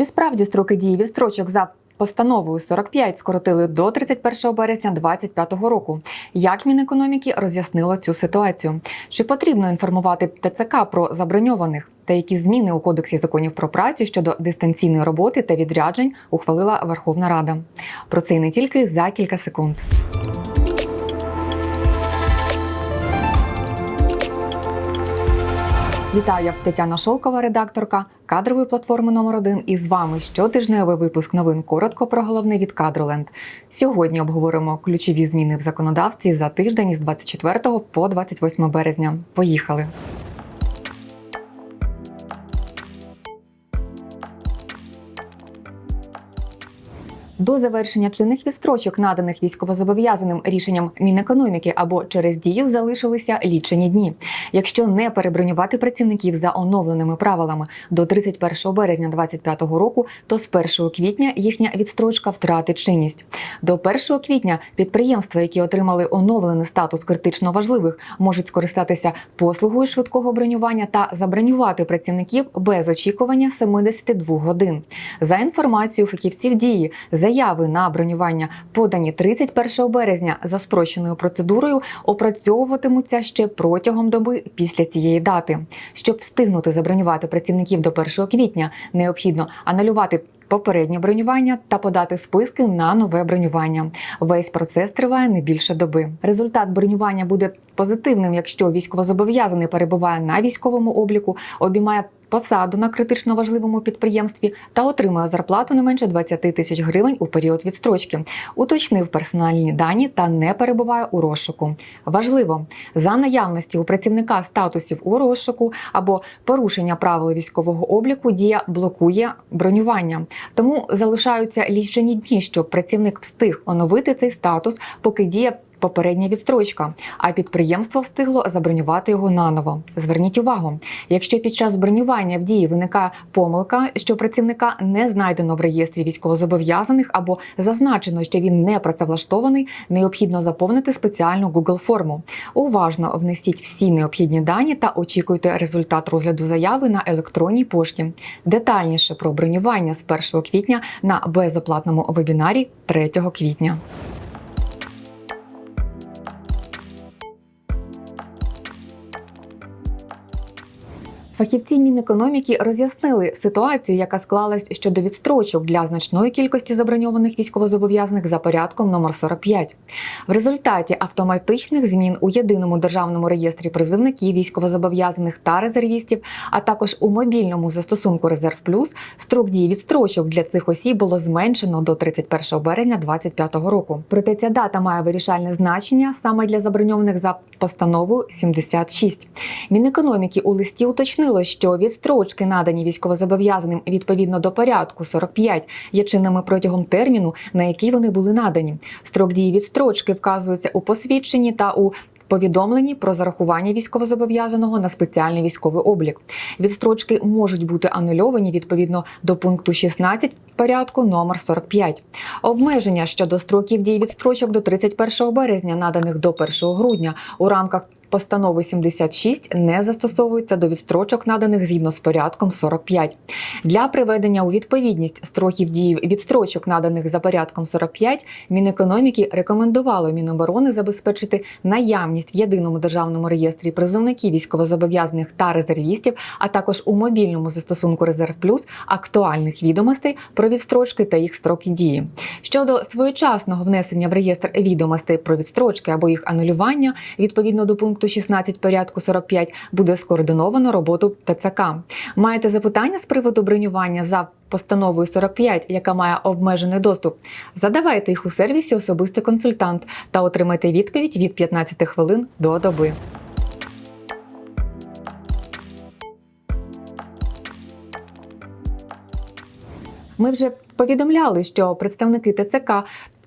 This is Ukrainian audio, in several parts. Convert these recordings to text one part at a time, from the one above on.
Чи справді строки дії відстрочок за постановою 45 скоротили до 31 березня 2025 року? Як Мінекономіки роз'яснило цю ситуацію? Чи потрібно інформувати ТЦК про заброньованих? Та які зміни у кодексі законів про працю щодо дистанційної роботи та відряджень ухвалила Верховна Рада? Про це і не тільки за кілька секунд. Вітаю, я Тетяна Шолкова, редакторка кадрової платформи номер 1 І з вами щотижневий випуск новин коротко про головне від Кадроленд. Сьогодні обговоримо ключові зміни в законодавстві за тиждень із 24 по 28 березня. Поїхали. До завершення чинних відстрочок, наданих військовозобов'язаним рішенням Мінекономіки або через дію, залишилися лічені дні. Якщо не перебронювати працівників за оновленими правилами до 31 березня 2025 року, то з 1 квітня їхня відстрочка втратить чинність. До 1 квітня підприємства, які отримали оновлений статус критично важливих, можуть скористатися послугою швидкого бронювання та забронювати працівників без очікування 72 годин. За інформацією фахівців дії, заяви на бронювання, подані 31 березня за спрощеною процедурою, опрацьовуватимуться ще протягом доби після цієї дати. Щоб встигнути забронювати працівників до 1 квітня, необхідно анулювати. Попереднє бронювання та подати списки на нове бронювання. Весь процес триває не більше доби. Результат бронювання буде позитивним, якщо військовозобов'язаний перебуває на військовому обліку, обіймає посаду на критично важливому підприємстві та отримує зарплату не менше 20 тисяч гривень у період відстрочки, уточнив персональні дані та не перебуває у розшуку. Важливо за наявності у працівника статусів у розшуку або порушення правил військового обліку дія блокує бронювання. Тому залишаються лічені дні, щоб працівник встиг оновити цей статус, поки діє попередня відстрочка, а підприємство встигло забронювати його наново. Зверніть увагу, якщо під час бронювання в дії виникає помилка, що працівника не знайдено в реєстрі військовозобов'язаних або зазначено, що він не працевлаштований, необхідно заповнити спеціальну Google форму. Уважно внесіть всі необхідні дані та очікуйте результат розгляду заяви на електронній пошті. Детальніше про бронювання з 1 квітня на безоплатному вебінарі 3 квітня. Фахівці Мінекономіки роз'яснили ситуацію, яка склалась щодо відстрочок для значної кількості заброньованих військовозобов'язаних за порядком номер 45. В результаті автоматичних змін у єдиному державному реєстрі призовників військовозобов'язаних та резервістів, а також у мобільному застосунку Резерв Плюс строк дії відстрочок для цих осіб було зменшено до 31 березня 2025 року. Проте ця дата має вирішальне значення саме для заброньованих за постановою 76. Мінекономіки у листі уточнили, що відстрочки, надані військовозобов'язаним відповідно до порядку 45, є чинними протягом терміну, на який вони були надані. Строк дії відстрочки вказується у посвідченні та у Повідомлені про зарахування військовозобов'язаного на спеціальний військовий облік. Відстрочки можуть бути анульовані відповідно до пункту 16 порядку номер 45. Обмеження щодо строків дії відстрочок до 31 березня, наданих до 1 грудня у рамках Постанови 76 не застосовуються до відстрочок, наданих згідно з порядком 45. Для приведення у відповідність строків дії відстрочок, наданих за порядком 45, Мінекономіки рекомендувало Міноборони забезпечити наявність в єдиному державному реєстрі призовників військовозобов'язаних та резервістів, а також у мобільному застосунку Резерв Плюс актуальних відомостей про відстрочки та їх строки дії. Щодо своєчасного внесення в реєстр відомостей про відстрочки або їх анулювання відповідно до пункту пункту 16 порядку 45 буде скоординовано роботу ТЦК. Маєте запитання з приводу бронювання за постановою 45, яка має обмежений доступ? Задавайте їх у сервісі Особистий консультант та отримайте відповідь від 15 хвилин до доби. Ми вже повідомляли, що представники ТЦК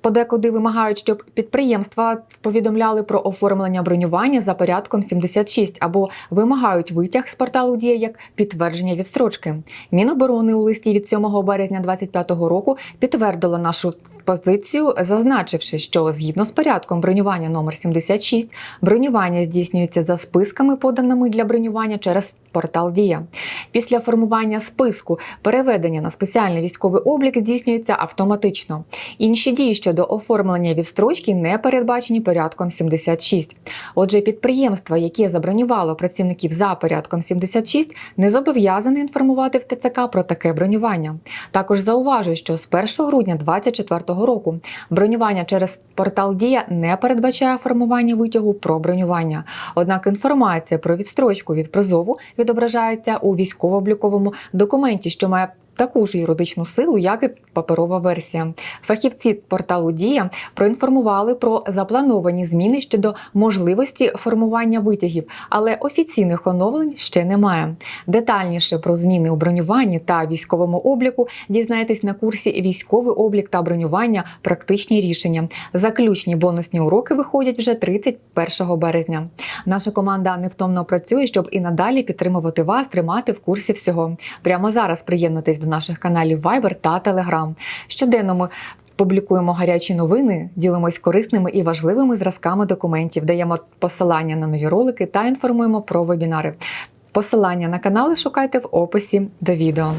подекуди вимагають, щоб підприємства повідомляли про оформлення бронювання за порядком 76 або вимагають витяг з порталу Дія як підтвердження відстрочки. Міноборони у листі від 7 березня 2025 року підтвердило нашу позицію, зазначивши, що згідно з порядком бронювання номер 76, бронювання здійснюється за списками, поданими для бронювання через портал Дія. Після формування списку переведення на спеціальний військовий облік здійснюється автоматично. Інші дії щодо оформлення відстрочки не передбачені порядком 76. Отже, підприємства, яке забронювало працівників за порядком 76, не зобов'язані інформувати в ТЦК про таке бронювання. Також зауважую, що з 1 грудня 2024 року бронювання через портал Дія не передбачає формування витягу про бронювання. Однак інформація про відстрочку від призову відображається у військово-обліковому документі, що має таку ж юридичну силу, як і паперова версія. Фахівці порталу Дія проінформували про заплановані зміни щодо можливості формування витягів, але офіційних оновлень ще немає. Детальніше про зміни у бронюванні та військовому обліку дізнаєтесь на курсі Військовий облік та бронювання практичні рішення. Заключні бонусні уроки виходять вже 31 березня. Наша команда невтомно працює, щоб і надалі підтримувати вас, тримати в курсі всього. Прямо зараз приєднуйтесь до наших каналів Viber та Telegram. Щоденно ми публікуємо гарячі новини, ділимось корисними і важливими зразками документів, даємо посилання на нові ролики та інформуємо про вебінари. Посилання на канали шукайте в описі до відео.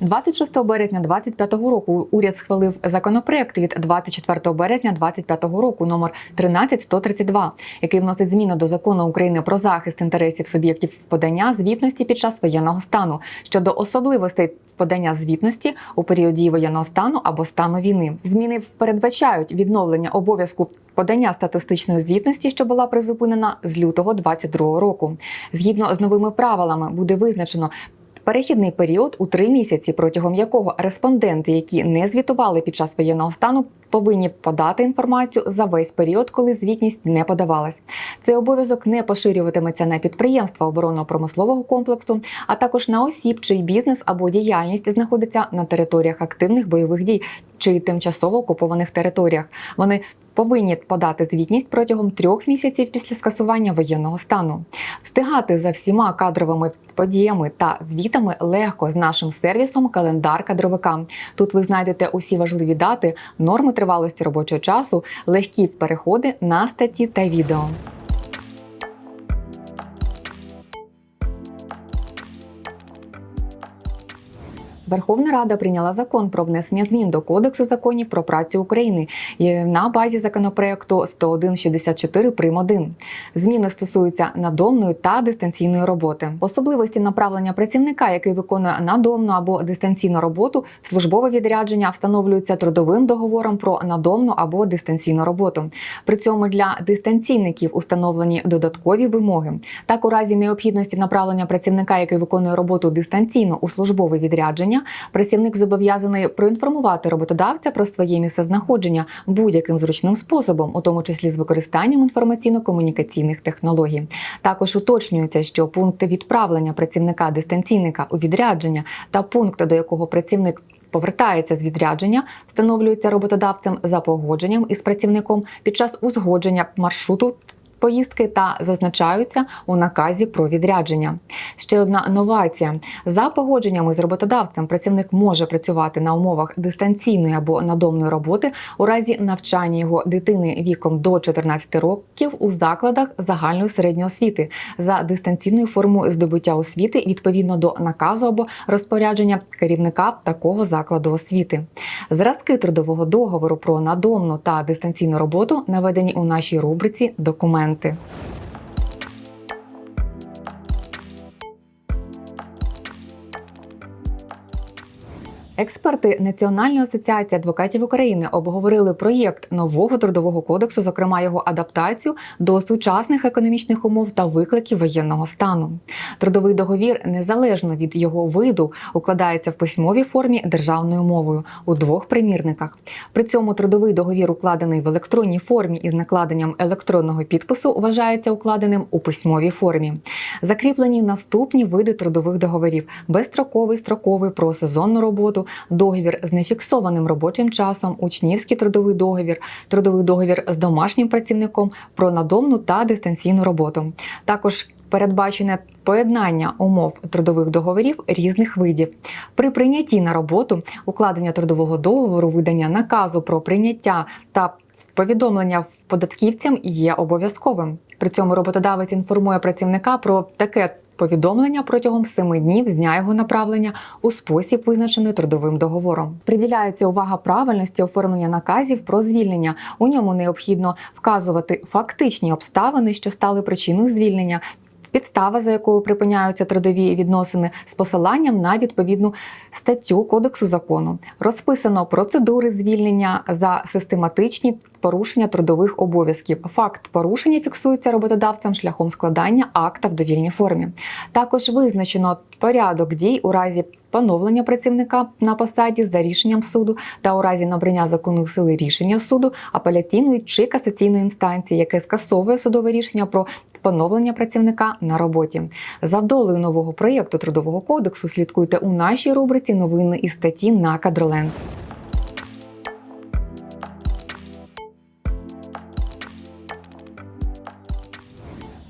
26 березня 2025 року уряд схвалив законопроект від 24 березня 2025 року номер 13132, який вносить зміни до закону України про захист інтересів суб'єктів подання звітності під час воєнного стану щодо особливостей подання звітності у період дії воєнного стану або стану війни. Зміни передбачають відновлення обов'язку подання статистичної звітності, що була призупинена з лютого 2022 року. Згідно з новими правилами, буде визначено. Перехідний період у три місяці, протягом якого респонденти, які не звітували під час воєнного стану, повинні подати інформацію за весь період, коли звітність не подавалась. Цей обов'язок не поширюватиметься на підприємства оборонно-промислового комплексу, а також на осіб, чий бізнес або діяльність знаходиться на територіях активних бойових дій чи тимчасово окупованих територіях. Вони повинні подати звітність протягом трьох місяців після скасування воєнного стану. Встигати за всіма кадровими подіями та звітами легко з нашим сервісом Календар кадровика. Тут ви знайдете усі важливі дати, норми тривалості робочого часу, легкі переходи на статті та відео. Верховна Рада прийняла закон про внесення змін до Кодексу законів про працю України на базі законопроекту 101.64 прим. 1. Зміни стосуються надомної та дистанційної роботи. Особливості направлення працівника, який виконує надомну або дистанційну роботу, службове відрядження встановлюються трудовим договором про надомну або дистанційну роботу. При цьому для дистанційників установлені додаткові вимоги. Так, у разі необхідності направлення працівника, який виконує роботу дистанційно у службове відрядження, працівник зобов'язаний проінформувати роботодавця про своє місцезнаходження будь-яким зручним способом, у тому числі з використанням інформаційно-комунікаційних технологій. Також уточнюється, що пункти відправлення працівника дистанційника у відрядження та пункти, до якого працівник Повертається з відрядження, встановлюється роботодавцем за погодженням із працівником під час узгодження маршруту поїздки та зазначаються у наказі про відрядження. Ще одна новація: за погодженнями з роботодавцем працівник може працювати на умовах дистанційної або надомної роботи у разі навчання його дитини віком до 14 років у закладах загальної середньої освіти за дистанційною формою здобуття освіти відповідно до наказу або розпорядження керівника такого закладу освіти. Зразки трудового договору про надомну та дистанційну роботу наведені у нашій рубриці документи. Експерти Національної асоціації адвокатів України обговорили проєкт нового трудового кодексу, зокрема його адаптацію до сучасних економічних умов та викликів воєнного стану. Трудовий договір незалежно від його виду укладається в письмовій формі державною мовою у двох примірниках. При цьому трудовий договір, укладений в електронній формі із накладенням електронного підпису, вважається укладеним у письмовій формі. Закріплені наступні види трудових договорів: безстроковий, строковий про сезонну роботу, договір з нефіксованим робочим часом, учнівський трудовий договір, трудовий договір з домашнім працівником про надомну та дистанційну роботу. Також передбачене поєднання умов трудових договорів різних видів. При прийнятті на роботу укладення трудового договору, видання наказу про прийняття та повідомлення податківцям є обов'язковим. При цьому роботодавець інформує працівника про таке. Повідомлення протягом семи днів з дня його направлення у спосіб, визначений трудовим договором. Приділяється увага правильності оформлення наказів про звільнення. У ньому необхідно вказувати фактичні обставини, що стали причиною звільнення, підстава, за якою припиняються трудові відносини, з посиланням на відповідну статтю Кодексу закону. Розписано процедури звільнення за систематичні порушення трудових обов'язків. Факт порушення фіксується роботодавцем шляхом складання акта в довільній формі. Також визначено порядок дій у разі поновлення працівника на посаді за рішенням суду та у разі набрання законної сили рішення суду апеляційної чи касаційної інстанції, яке скасовує судове рішення про поновлення працівника на роботі. За вдолею нового проєкту трудового кодексу слідкуйте у нашій рубриці новини і статті на Кадроленд.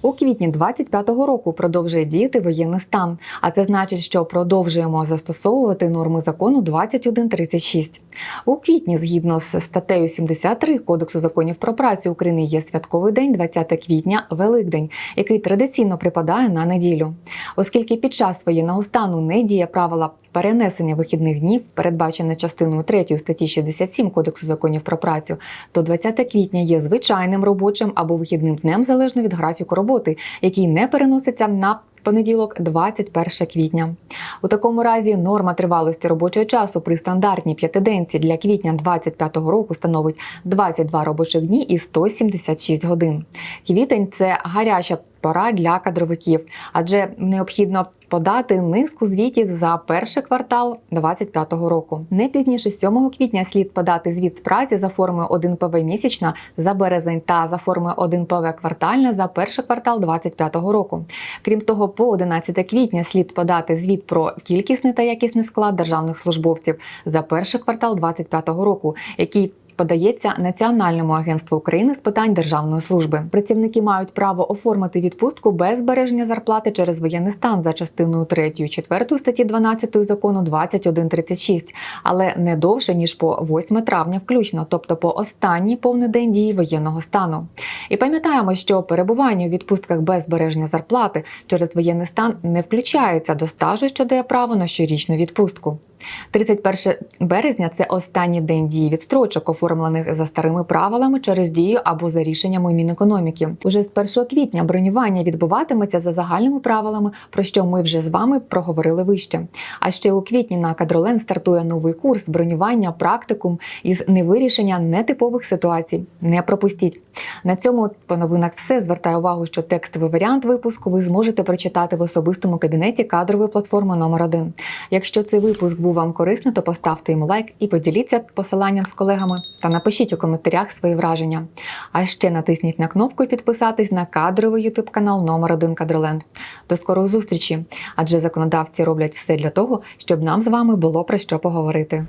У квітні 25-го року продовжує діяти воєнний стан, а це значить, що продовжуємо застосовувати норми закону 2136. У квітні, згідно з статтею 73 Кодексу законів про працю України, є святковий день 20 квітня, Великдень, який традиційно припадає на неділю. Оскільки під час воєнного стану не діє правила перенесення вихідних днів, передбачене частиною 3 статті 67 Кодексу законів про працю, то 20 квітня є звичайним робочим або вихідним днем залежно від графіку роботи, який не переноситься на Понеділок, 21 квітня. У такому разі норма тривалості робочого часу при стандартній п'ятиденці для квітня 25-го року становить 22 робочих дні і 176 годин. Квітень це гаряча пора для кадровиків, адже необхідно подати низку звітів за перший квартал 25-го року. Не пізніше 7 квітня слід подати звіт з праці за формою 1 ПВ місячна за березень та за формою 1 ПВ квартальна за перший квартал 25-го року. Крім того, по 11 квітня слід подати звіт про кількісний та якісний склад державних службовців за перший квартал 25-го року, який Подається Національному агентству України з питань державної служби. Працівники мають право оформити відпустку без збереження зарплати через воєнний стан за частиною 3 і 4 статті 12 закону 2136, але не довше ніж по 8 травня, включно, тобто по останній повний день дії воєнного стану. І пам'ятаємо, що перебування у відпустках без збереження зарплати через воєнний стан не включається до стажу, що дає право на щорічну відпустку. 31 березня це останній день дії відстрочок, оформлених за старими правилами через дію або за рішеннями Мінекономіки. Уже з 1 квітня бронювання відбуватиметься за загальними правилами, про що ми вже з вами проговорили вище. А ще у квітні на Кадролен стартує новий курс бронювання практикум із невирішення нетипових ситуацій. Не пропустіть. На цьому по новинах все звертаю увагу, що текстовий варіант випуску ви зможете прочитати в особистому кабінеті кадрової платформи номер 1 Якщо цей випуск був вам корисний, то поставте йому лайк і поділіться посиланням з колегами та напишіть у коментарях свої враження. А ще натисніть на кнопку підписатись на кадровий ютуб канал номер 1 Кадроленд. До скорої зустрічі! Адже законодавці роблять все для того, щоб нам з вами було про що поговорити.